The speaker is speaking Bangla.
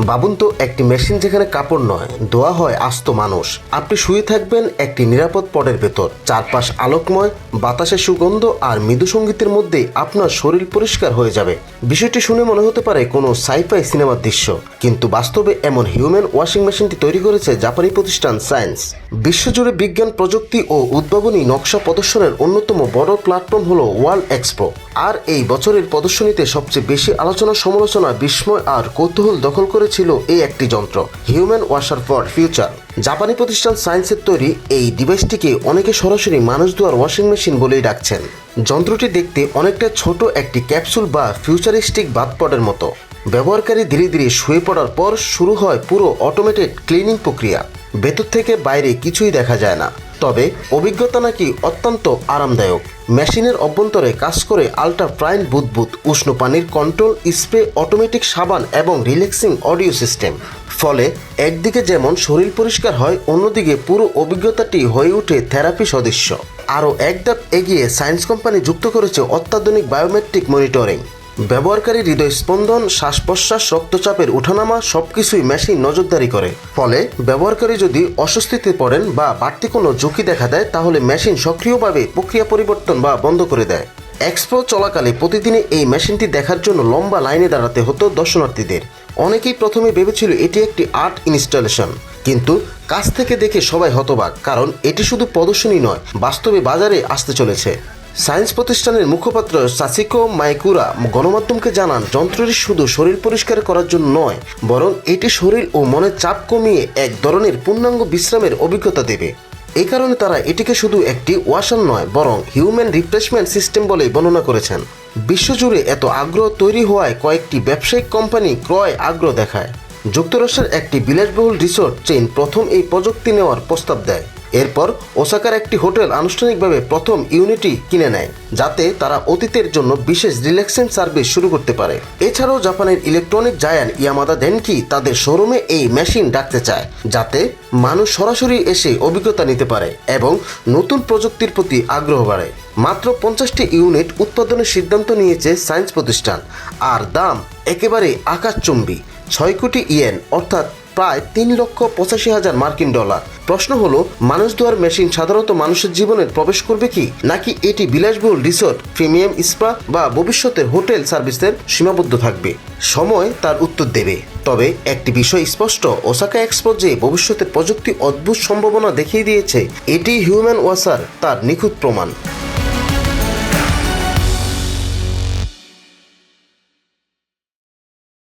বাবুন তো একটি মেশিন যেখানে কাপড় নয় দোয়া হয় আস্ত মানুষ। আপনি শুয়ে থাকবেন একটি নিরাপদ পটের ভেতর। চারপাশ আলোকময়, বাতাসের সুগন্ধ আর মৃদু সঙ্গীতের মধ্যে আপনার শরীর পরিষ্কার হয়ে যাবে। বিষয়টি শুনে মনে হতে পারে কোনো সাইফাই সিনেমার দৃশ্য, কিন্তু বাস্তবে এমন হিউম্যান ওয়াশিং মেশিনটি তৈরি করেছে জাপানি প্রতিষ্ঠান সায়েন্স। বিশ্বজুড়ে বিজ্ঞান, প্রযুক্তি ও উদ্ভাবনী নকশা প্রদর্শনের অন্যতম বড় প্ল্যাটফর্ম হলো ওয়ার্ল্ড এক্সপো। আর এই বছরের প্রদর্শনীতে সবচেয়ে বেশি আলোচনা, সমালোচনা, বিস্ময় আর কৌতূহল দখল করেছিল এই একটি যন্ত্র হিউম্যান ওয়াশার ফর ফিউচার জাপানি প্রতিষ্ঠান সায়েন্সের তৈরি এই ডিভাইসটিকে অনেকে সরাসরি মানুষ দোয়ার ওয়াশিং মেশিন বলেই ডাকছেন। যন্ত্রটি দেখতে অনেকটা ছোট একটি ক্যাপসুল বা ফিউচারিস্টিক বাথপটের মতো। ব্যবহারকারী ধীরে ধীরে শুয়ে পড়ার পর শুরু হয় পুরো অটোমেটেড ক্লিনিং প্রক্রিয়া। ভেতর থেকে বাইরে কিছুই দেখা যায় না। তবে অভিজ্ঞতা নাকি অত্যন্ত আরামদায়ক। মেশিনের অভ্যন্তরে কাজ করে আলট্রা প্রাইন বুদবুদ, উষ্ণ পানির কন্ট্রোল, স্প্রে, অটোমেটিক সাবান এবং রিল্যাক্সিং অডিও সিস্টেম। ফলে একদিকে যেমন শরীর পরিষ্কার হয়, অন্যদিকে পুরো অভিজ্ঞতাটি হয়ে ওঠে থেরাপি সদস্য আরও এক ধাপ এগিয়ে সায়েন্স কোম্পানি যুক্ত করেছে অত্যাধুনিক বায়োমেট্রিক মনিটরিং। ব্যবহারকারী হৃদয় স্পন্দন শ্বাস প্রশ্বাস রক্তচাপের ওঠানামা, সবকিছুই মেশিন নজরদারি করে। ফলে ব্যবহারকারী যদি অস্বস্তিতে পড়েন বা বাড়তি কোনো ঝুঁকি দেখা দেয়, তাহলে মেশিন সক্রিয়ভাবে প্রক্রিয়া পরিবর্তন বা বন্ধ করে দেয়। এক্সপো চলাকালে প্রতিদিনই এই মেশিনটি দেখার জন্য লম্বা লাইনে দাঁড়াতে হতো দর্শনার্থীদের। অনেকেই প্রথমে ভেবেছিল এটি একটি আর্ট ইনস্টলেশন কিন্তু কাছ থেকে দেখে সবাই হতবাক, কারণ এটি শুধু প্রদর্শনী নয়, বাস্তবে বাজারে আসতে চলেছে। সায়েন্স প্রতিষ্ঠানের মুখপাত্র সাসিকো মাইকুরা গণমাধ্যমকে জানান যন্ত্রটি শুধু শরীর পরিষ্কার করার জন্য নয়, বরং এটি শরীর ও মনের চাপ কমিয়ে এক ধরনের পূর্ণাঙ্গ বিশ্রামের অভিজ্ঞতা দেবে। এই কারণে তারা এটিকে শুধু একটি ওয়াশার নয়, বরং হিউম্যান রিপ্লেসমেন্ট সিস্টেম বলেই বর্ণনা করেছেন। বিশ্বজুড়ে এত আগ্রহ তৈরি হওয়ায় কয়েকটি ব্যবসায়িক কোম্পানি ক্রয় আগ্রহ দেখায়। যুক্তরাষ্ট্রের একটি বিলাসবহুল রিসোর্ট চেইন প্রথম এই প্রযুক্তি নেওয়ার প্রস্তাব দেয়। এরপর ওসাকার একটি হোটেল আনুষ্ঠানিকভাবে প্রথম ইউনিটি কিনে নেয়, যাতে তারা অতীতের জন্য বিশেষ রিল্যাক্সিং সার্ভিস শুরু করতে পারে। এছাড়াও জাপানের ইলেকট্রনিক জায়ান্ট ইয়ামাদা দেনকি তাদের শোরুমে এই মেশিন ডাকতে চায়, যাতে মানুষ সরাসরি এসে অভিজ্ঞতা নিতে পারে এবং নতুন প্রযুক্তির প্রতি আগ্রহ বাড়ে মাত্র পঞ্চাশটি ইউনিট উৎপাদনের সিদ্ধান্ত নিয়েছে সায়েন্স প্রতিষ্ঠান, আর দাম একেবারে আকাশচুম্বী, ছয় কোটি ইয়েন, অর্থাৎ প্রায় তিন লক্ষ পঁচাশি হাজার মার্কিন ডলার। প্রশ্ন হলো, মানুষ দোয়ার মেশিন সাধারণত মানুষের জীবনে প্রবেশ করবে কি? নাকি এটি বিলাসবহুল রিসোর্ট, প্রিমিয়াম স্পা বা ভবিষ্যতের হোটেল সার্ভিসের সীমাবদ্ধ থাকবে? সময় তার উত্তর দেবে। তবে একটি বিষয় স্পষ্ট, ওসাকা এক্সপো যে ভবিষ্যতের প্রযুক্তি অদ্ভুত সম্ভাবনা দেখিয়ে দিয়েছে এটি হিউম্যান ওয়াসার তার নিখুঁত প্রমাণ।